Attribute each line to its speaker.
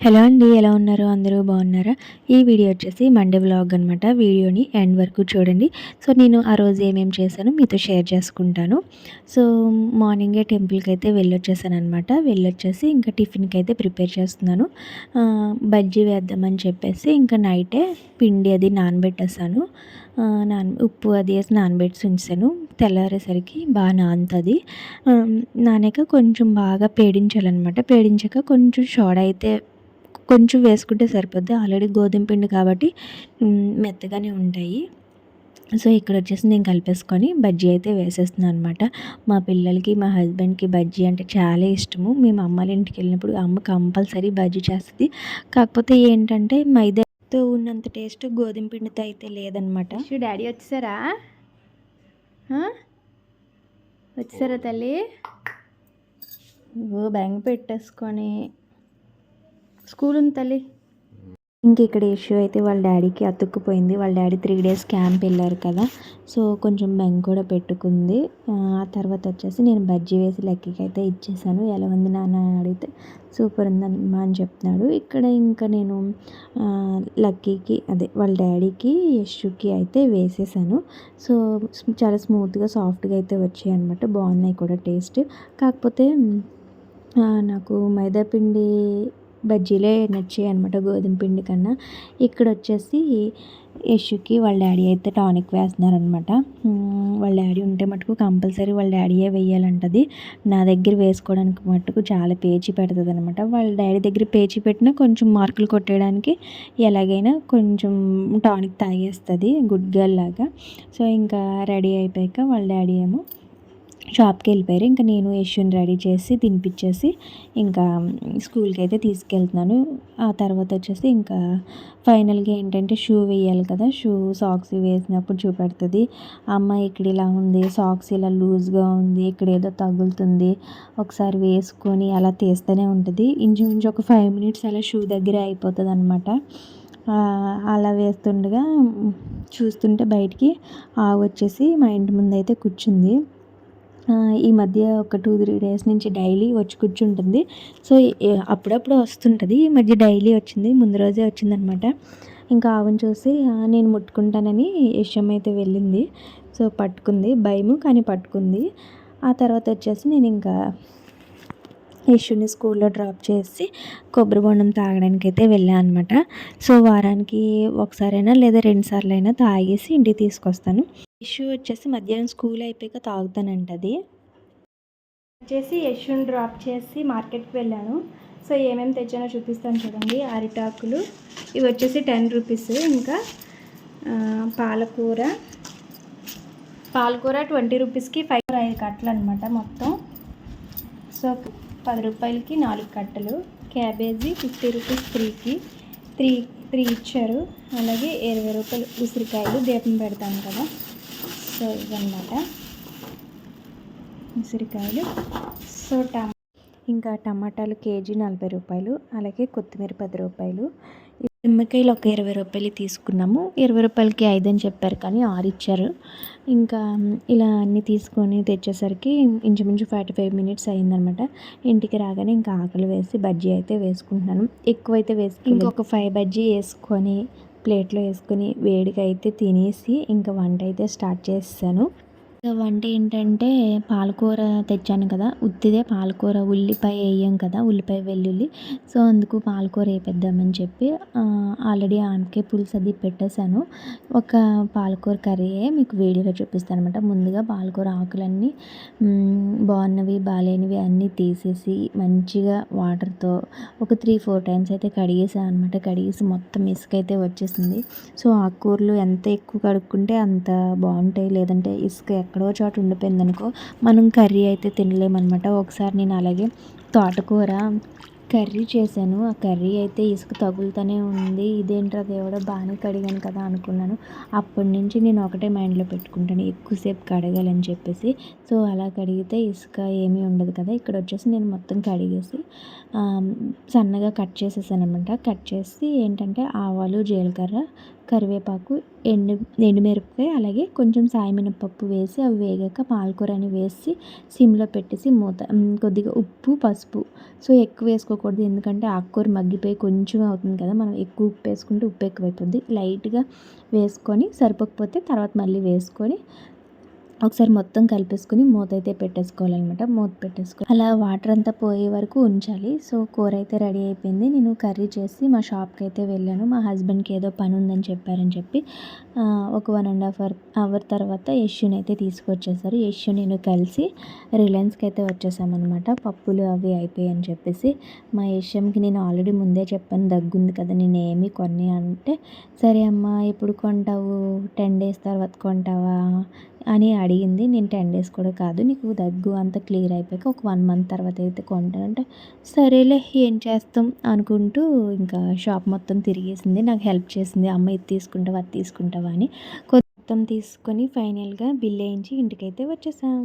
Speaker 1: Hello అండి ఎలా ఉన్నారు? అందరూ బాగున్నారా? ఈ వీడియో వచ్చేసి మండే వ్లాగ్ అనమాట వీడియోని ఎండ్ వరకు చూడండి. సో నేను ఆ రోజు ఏమేమి చేశానో మీతో షేర్ చేసుకుంటాను. సో మార్నింగే టెంపుల్కి అయితే వెళ్ళొచ్చేసాను అనమాట వెళ్ళొచ్చేసి ఇంకా టిఫిన్కి అయితే ప్రిపేర్ చేస్తున్నాను. బజ్జీ వేద్దామని చెప్పేసి ఇంకా నైటే పిండి అది నానబెట్టేసాను నాన్ ఉప్పు అది వేసి నానబెట్టి ఉంచాను తెల్లారేసరికి బాగా నానుతుంది. నానాక కొంచెం బాగా పేడించాలన్నమాట. పేడించాక కొంచెం సోడా అయితే కొంచెం వేసుకుంటే సరిపోద్ది. ఆల్రెడీ గోధుమ పిండి కాబట్టి మెత్తగానే ఉంటాయి. సో ఇక్కడ వచ్చేసి నేను కలిపేసుకొని బజ్జీ అయితే వేసేస్తున్నాను అనమాట మా పిల్లలకి మా హస్బెండ్కి బజ్జీ అంటే చాలా ఇష్టము. మేము అమ్మాల ఇంటికి వెళ్ళినప్పుడు అమ్మ కంపల్సరీ బజ్జీ చేస్తుంది. కాకపోతే ఏంటంటే మైదాతో ఉన్నంత టేస్ట్ గోధుమ పిండితో అయితే లేదనమాట.
Speaker 2: డాడీ వచ్చేసారా వచ్చారా వచ్చేసారా తల్లి బెంగ పెట్టేసుకొని. స్కూల్ ఉంది తల్లి.
Speaker 1: ఇంక ఇక్కడ ఇష్యూ అయితే వాళ్ళ డాడీకి అతుక్కుపోయింది. వాళ్ళ డాడీ త్రీ డేస్ క్యాంప్ వెళ్ళారు కదా. సో కొంచెం బెంగ్ కూడా పెట్టుకుంది. ఆ తర్వాత వచ్చేసి నేను బజ్జీ వేసి లక్కీకి అయితే ఇచ్చేసాను. ఎలా ఉంది నాన్న అని అడిగితే సూపర్ ఉందమ్మా అని చెప్తున్నాడు. ఇక్కడ ఇంకా నేను లక్కీకి అదే వాళ్ళ డాడీకి యశుకి అయితే వేసేసాను. సో చాలా స్మూత్గా సాఫ్ట్గా అయితే వచ్చాయి అనమాట బాగున్నాయి కూడా టేస్ట్. కాకపోతే నాకు మైదాపిండి బజ్జీలే నచ్చాయి అనమాట గోధుమ పిండి కన్నా. ఇక్కడ వచ్చేసి యశుకి వాళ్ళ డాడీ అయితే టానిక్ వేస్తున్నారనమాట వాళ్ళ డాడీ ఉంటే మటుకు కంపల్సరీ వాళ్ళ డాడీయే వేయాలంటది. నా దగ్గర వేసుకోవడానికి మటుకు చాలా పేచి పెడుతుంది అనమాట వాళ్ళ డాడీ దగ్గర పేచి పెట్టినా కొంచెం మార్కులు కొట్టేయడానికి ఎలాగైనా కొంచెం టానిక్ తాగేస్తుంది గుడ్ గర్ల్ లాగా. సో ఇంకా రెడీ అయిపోయాక వాళ్ళ డాడీ ఏమో షాప్కి వెళ్ళిపోయారు. ఇంకా నేను యశ్వుని రెడీ చేసి తినిపించేసి ఇంకా స్కూల్కి అయితే తీసుకెళ్తున్నాను. ఆ తర్వాత వచ్చేసి ఇంకా ఫైనల్గా ఏంటంటే షూ వేయాలి కదా. షూ సాక్స్ వేసినప్పుడు చూపెడుతుంది. అమ్మ ఇక్కడ ఇలా ఉంది సాక్స్ ఇలా లూజ్గా ఉంది ఇక్కడ ఏదో తగులుతుంది. ఒకసారి వేసుకొని అలా తీస్తూనే ఉంటుంది. ఇంచుమించు ఒక ఫైవ్ మినిట్స్ అలా షూ దగ్గర అయిపోతుంది అనమాట అలా వేస్తుండగా చూస్తుంటే బయటికి ఆవు వచ్చేసి మా ఇంటి ముందు అయితే కూర్చుంది. ఈ మధ్య ఒక టూ త్రీ డేస్ నుంచి డైలీ వచ్చి కూర్చుంటుంది. సో అప్పుడప్పుడు వస్తుంటుంది. ఈ మధ్య డైలీ వచ్చింది. ముందు రోజే వచ్చిందనమాట. ఇంకా ఆవును చూసి నేను ముట్టుకుంటానని విషయం అయితే వెళ్ళింది. సో పట్టుకుంది. భయము కానీ పట్టుకుంది. ఆ తర్వాత వచ్చేసి నేను ఇంకా యశుని స్కూల్లో డ్రాప్ చేసి కొబ్బరి బొండం తాగడానికి అయితే వెళ్ళాను అనమాట. సో వారానికి ఒకసారైనా లేదా రెండు సార్లు అయినా తాగేసి ఇంటికి తీసుకొస్తాను. ఇష్యూ వచ్చేసి మధ్యాహ్నం స్కూల్ అయిపోయాక తాగుతానంటది. వచ్చేసి యశ్వుని డ్రాప్ చేసి మార్కెట్కి వెళ్ళాను. సో ఏమేమి తెచ్చానో చూపిస్తాను చూడండి. అరిటాకులు ఇవి వచ్చేసి టెన్ రూపీస్. ఇంకా పాలకూర. పాలకూర ట్వంటీ రూపీస్కి ఫైవ్ ఐదు కట్టలు అనమాట మొత్తం. సో పది రూపాయలకి నాలుగు కట్టలు. క్యాబేజీ ఫిఫ్టీ రూపీస్ త్రీకి. త్రీ త్రీ ఇచ్చారు. అలాగే ఇరవై రూపాయలు ఉసిరికాయలు దీపం పెడతాను కదా. సో ఇవన్నమాట ఉసిరికాయలు. సో టమా ఇంకా టమాటాలు కేజీ నలభై రూపాయలు అలాగే కొత్తిమీర పది రూపాయలు. నిమ్మకాయలు ఒక ఇరవై రూపాయలు తీసుకున్నాము. ఇరవై రూపాయలకి ఐదు అని చెప్పారు కానీ ఆరు ఇచ్చారు. ఇంకా ఇలా అన్నీ తీసుకొని తెచ్చేసరికి ఇంచుమించు ఫార్టీ ఫైవ్ మినిట్స్ అయిందనమాట ఇంటికి రాగానే ఇంకా ఆకలి వేసి బజ్జీ అయితే వేసుకుంటున్నాను. ఎక్కువైతే వేసుకుని ఇంకొక ఫైవ్ బజ్జీ వేసుకొని ప్లేట్లో వేసుకుని వేడిగా అయితే తినేసి ఇంకా వంట అయితే స్టార్ట్ చేసేసాను వంట ఏంటంటే పాలకూర తెచ్చాను కదా ఉత్తిదే పాలకూర ఉల్లిపాయ వేయం కదా ఉల్లిపాయ వెల్లుల్లి. సో అందుకు పాలకూర వేపిద్దామని చెప్పి ఆల్రెడీ ఆమెకే పులుసు అది పెట్టేశాను. ఒక పాలకూర కర్రీయే మీకు వీడియోలో చూపిస్తాను అనమాట ముందుగా పాలకూర ఆకులన్నీ బాగున్నవి బాగాలేనివి అన్నీ తీసేసి మంచిగా వాటర్తో ఒక త్రీ ఫోర్ టైమ్స్ అయితే కడిగేసాను అనమాట కడిగేసి మొత్తం ఇసుక అయితే వచ్చేసింది. సో ఆకుకూరలు ఎంత ఎక్కువ కడుక్కుంటే అంత బాగుంటాయి. లేదంటే ఇసుక ఎక్కడో చోట ఉండిపోయింది అనుకో మనం కర్రీ అయితే తినలేమన్నమాట. ఒకసారి నేను అలాగే తోటకూర కర్రీ చేశాను. ఆ కర్రీ అయితే ఇసుక తగులుతూనే ఉంది. ఇదేంట్రా దేవుడో బాగానే కడిగాను కదా అనుకున్నాను. అప్పటి నుంచి నేను ఒకటే మైండ్లో పెట్టుకుంటాను ఎక్కువసేపు కడగాలని చెప్పేసి. సో అలా కడిగితే ఇసుక ఏమీ ఉండదు కదా. ఇక్కడ వచ్చేసి నేను మొత్తం కడిగేసి సన్నగా కట్ చేసేసాను అనమాట కట్ చేసి ఏంటంటే ఆవాలు జీలకర్ర కరివేపాకు ఎండు ఎండుమిరపకాయ అలాగే కొంచెం సాయమినపప్పు వేసి అవి వేగాక పాలకూరని వేసి సిమ్లో పెట్టేసి మూత కొద్దిగా ఉప్పు పసుపు. సో ఎక్కువ వేసుకోకూడదు ఎందుకంటే ఆకుకూర మగ్గిపోయి కొంచెం అవుతుంది కదా మనం ఎక్కువ ఉప్పు వేసుకుంటే ఉప్పు ఎక్కువైపోద్ది. లైట్గా వేసుకొని సరిపోకపోతే తర్వాత మళ్ళీ వేసుకొని ఒకసారి మొత్తం కలిపేసుకుని మూత అయితే పెట్టేసుకోవాలన్నమాట. మూత పెట్టేసుకో అలా వాటర్ అంతా పోయే వరకు ఉంచాలి. సో కూర అయితే రెడీ అయిపోయింది. నేను కర్రీ చేసి మా షాప్కి అయితే వెళ్ళాను. మా హస్బెండ్కి ఏదో పని ఉందని చెప్పారని చెప్పి ఒక one and half hour hour తర్వాత యష్యూని అయితే తీసుకొచ్చేసారు. యష్యూ నేను కలిసి రిలయన్స్కి అయితే వచ్చేసామన్నమాట. పప్పులు అవి అయిపోయాయి అని చెప్పేసి. మా యష్యంకి నేను ఆల్రెడీ ముందే చెప్పాను దగ్గుంది కదా నేను ఏమి కొన్ని అంటే సరే అమ్మా ఎప్పుడు కొంటావు? టెన్ డేస్ తర్వాత కొంటావా? అని అడిగింది. నేను టెన్ డేస్ కూడా కాదు నీకు దగ్గు అంత క్లియర్ అయిపోయాక ఒక వన్ మంత్ తర్వాత అయితే కొంటానంటే సరేలే ఏం చేస్తాం అనుకుంటూ ఇంకా షాప్ మొత్తం తిరిగేసింది. నాకు హెల్ప్ చేసింది అమ్మ ఇది తీసుకుంటావా అది తీసుకుంటావా అని. మొత్తం తీసుకొని ఫైనల్గా బిల్ వేయించి ఇంటికైతే వచ్చేసాం.